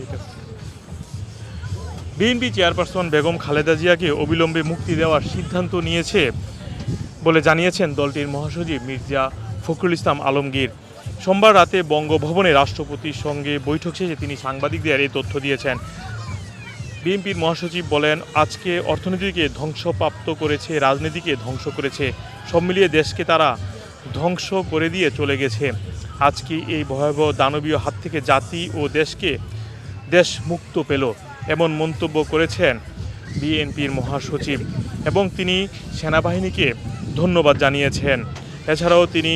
ঠিক আছে। BNP chairperson Begum Khaleda জিয়াকে অবিলম্বে মুক্তি দেওয়ার সিদ্ধান্ত নিয়েছে বলে জানিয়েছেন দলটির মহাসচিব মির্জা ফখরুল ইসলাম আলমগীর। সোমবার রাতে বঙ্গভবনে রাষ্ট্রপতির সঙ্গে বৈঠক শেষে তিনি সাংবাদিকদের এই তথ্য দিয়েছেন। বিএনপির মহাসচিব বলেন, আজকে অর্থনীতিকে ধ্বংসপ্রাপ্ত করেছে, রাজনীতিকে ধ্বংস করেছে, সব মিলিয়ে দেশকে তারা ধ্বংস করে দিয়ে চলে গেছে। আজকে এই ভয়াবহ দানবীয় হাত থেকে জাতি ও দেশকে দেশ মুক্ত পেল, এমন মন্তব্য করেছেন বিএনপির মহাসচিব। এবং তিনি সেনাবাহিনীকে ধন্যবাদ জানিয়েছেন। এছাড়াও তিনি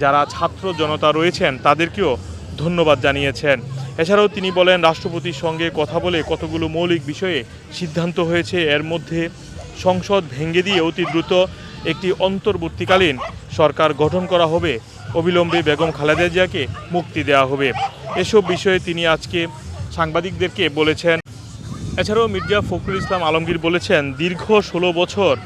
যারা ছাত্র জনতা রয়েছেন, তাদেরকেও ধন্যবাদ জানিয়েছেন। এছাড়াও তিনি বলেন, রাষ্ট্রপতির সঙ্গে কথা বলে কতগুলো মৌলিক বিষয়ে সিদ্ধান্ত হয়েছে, এর মধ্যে সংসদ ভেঙে দিয়ে অতি দ্রুত একটি অন্তর্বর্তীকালীন সরকার গঠন করা হবে। অবিলম্বে বেগম খালেদা জিয়াকে মুক্তি দেওয়া হবে। এসব বিষয়ে তিনি আজকে সাংবাদিকদেরকে বলেছেন। এছাড়াও মির্জা ফখরুল ইসলাম আলমগীর বলেছেন, দীর্ঘ ষোলো বছর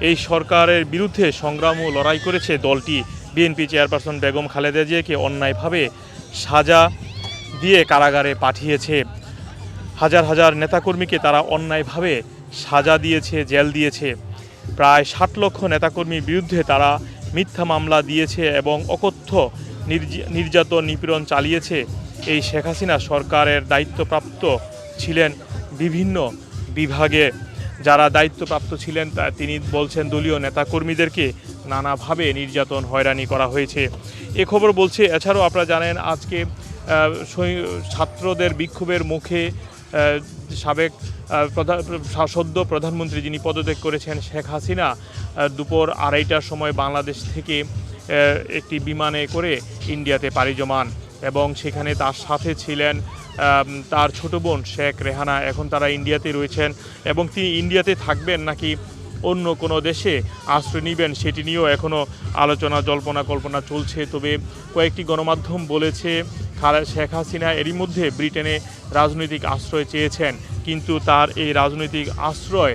এই সরকারের বিরুদ্ধে সংগ্রাম ও লড়াই করেছে দলটি। বিএনপি চেয়ারপারসন বেগম খালেদা জিয়াকে অন্যায়ভাবে সাজা দিয়ে কারাগারে পাঠিয়েছে। হাজার হাজার নেতাকর্মীকে তারা অন্যায়ভাবে সাজা দিয়েছে, জেল দিয়েছে। প্রায় ষাট লক্ষ নেতাকর্মীর বিরুদ্ধে তারা মিথ্যা মামলা দিয়েছে এবং অকথ্য নির্য- নির্যাতন নিপীড়ন চালিয়েছে। এই শেখ হাসিনা সরকারের দায়িত্বপ্রাপ্ত ছিলেন বিভিন্ন বিভাগে। যারা দায়িত্বপ্রাপ্ত ছিলেন, তা তিনি বলছেন, দলীয় নেতাকর্মীদেরকে নানাভাবে নির্যাতন, হয়রানি করা হয়েছে। এ খবর বলছে, এছাড়াও আপনারা জানেন, আজকে ছাত্রদের বিক্ষোভের মুখে সাবেক প্রধান সদ্য প্রধানমন্ত্রী যিনি পদত্যাগ করেছেন, শেখ হাসিনা দুপুর আড়াইটার সময় বাংলাদেশ থেকে একটি বিমানে করে ইন্ডিয়াতে পাড়ি জমান। এবং সেখানে তার সাথে ছিলেন তার ছোট বোন শেখ রেহানা। এখন তারা ইন্ডিয়াতে রয়েছেন এবং তিনি ইন্ডিয়াতে থাকবেন নাকি অন্য কোনো দেশে আশ্রয় নেবেন সেটি নিয়েও এখনও আলোচনা, জল্পনা, কল্পনা চলছে। তবে কয়েকটি গণমাধ্যম বলেছে শেখ হাসিনা এরই মধ্যে ব্রিটেনে রাজনৈতিক আশ্রয় চেয়েছেন, কিন্তু তার এই রাজনৈতিক আশ্রয়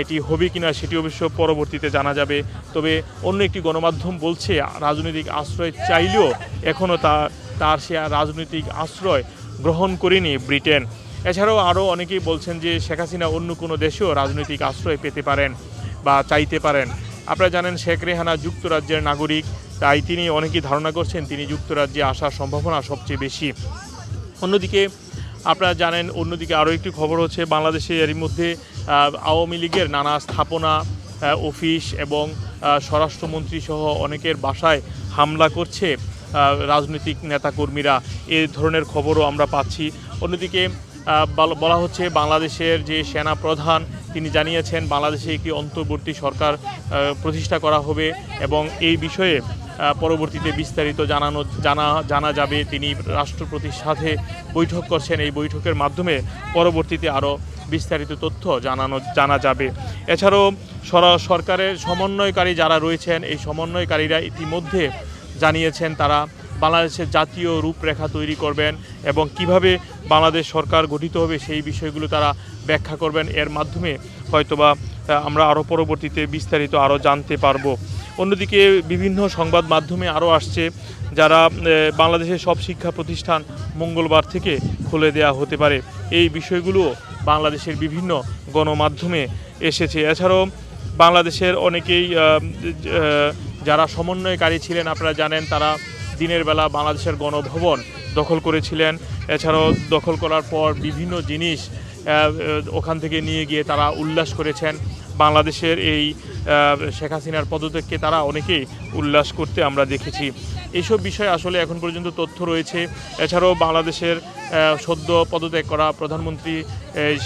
এটি হবে কিনা সেটি অবশ্য পরবর্তীতে জানা যাবে। তবে অন্য একটি গণমাধ্যম বলছে, রাজনৈতিক আশ্রয় চাইলেও এখনও তার তার সে রাজনৈতিক আশ্রয় গ্রহণ করেনি ব্রিটেন। এছাড়াও আরও অনেকেই বলছেন যে শেখ হাসিনা অন্য কোনো দেশেও রাজনৈতিক আশ্রয় পেতে পারেন বা চাইতে পারেন। আপনারা জানেন শেখ রেহানা যুক্তরাজ্যের নাগরিক, তাই তিনি অনেকেই ধারণা করছেন তিনি যুক্তরাজ্যে আসার সম্ভাবনা সবচেয়ে বেশি। অন্যদিকে আপনারা জানেন, অন্যদিকে আরও একটি খবর হচ্ছে বাংলাদেশে এরই মধ্যে আওয়ামী লীগের নানা স্থাপনা অফিস এবং স্বরাষ্ট্রমন্ত্রী সহ অনেকের বাসায় হামলা করছে। রাজনৈতিক নেতাকর্মীরা এই ধরনের খবরও আমরা পাচ্ছি। অন্যদিকে বলা হচ্ছে বাংলাদেশের যে সেনা প্রধান, তিনি জানিয়েছেন বাংলাদেশে একটি অন্তর্বর্তী সরকার প্রতিষ্ঠা করা হবে এবং এই বিষয়ে পরবর্তীতে বিস্তারিত জানানো, জানা জানা যাবে। তিনি রাষ্ট্রপতির সাথে বৈঠক করছেন। এই বৈঠকের মাধ্যমে পরবর্তীতে আরও বিস্তারিত তথ্য জানানো, জানা যাবে। এছাড়াও সরা- সরকারের সমন্বয়কারী যারা রয়েছেন, এই সমন্বয়কারীরা ইতিমধ্যে জানিয়েছেন তারা বাংলাদেশের জাতীয় রূপরেখা তৈরি করবেন এবং কীভাবে বাংলাদেশ সরকার গঠিত হবে সেই বিষয়গুলো তারা ব্যাখ্যা করবেন। এর মাধ্যমে হয়তোবা আমরা আরও পরবর্তীতে বিস্তারিত আরও জানতে পারব। অন্যদিকে বিভিন্ন সংবাদ মাধ্যমে আরও আসছে যারা বাংলাদেশের সব শিক্ষা প্রতিষ্ঠান মঙ্গলবার থেকে খুলে দেওয়া হতে পারে। এই বিষয়গুলো বাংলাদেশের বিভিন্ন গণমাধ্যমে এসেছে। এছাড়াও বাংলাদেশের অনেকেই যারা সমন্বয়কারী ছিলেন, আপনারা জানেন তারা দিনের বেলা বাংলাদেশের গণভবন দখল করেছিলেন। এছাড়াও দখল করার পর বিভিন্ন জিনিস ওখান থেকে নিয়ে গিয়ে তারা উল্লাস করেছেন। বাংলাদেশের এই শেখ হাসিনার পদত্যাগকে তারা অনেকেই উল্লাস করতে আমরা দেখেছি। এইসব বিষয়ে আসলে এখন পর্যন্ত তথ্য রয়েছে। এছাড়াও বাংলাদেশের সদ্য পদত্যাগ করা প্রধানমন্ত্রী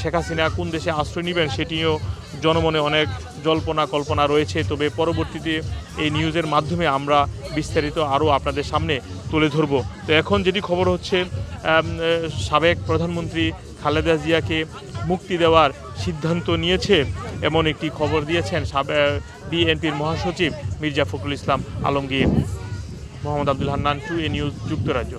শেখ হাসিনা কোন দেশে আশ্রয় নেবেন সেটিও জনমনে অনেক জল্পনা কল্পনা রয়েছে। তবে পরবর্তীতে এই নিউজের মাধ্যমে আমরা বিস্তারিত আরও আপনাদের সামনে তুলে ধরব। তো এখন যেটি খবর হচ্ছে সাবেক প্রধানমন্ত্রী খালেদা জিয়াকে মুক্তি দেওয়ার সিদ্ধান্ত নিয়েছে, এমন একটি খবর দিয়েছেন বিএনপির মহাসচিব মির্জা ফখরুল ইসলাম আলমগীর। মোহাম্মদ আব্দুল হান্নান, টু এ নিউজ, যুক্তরাজ্য।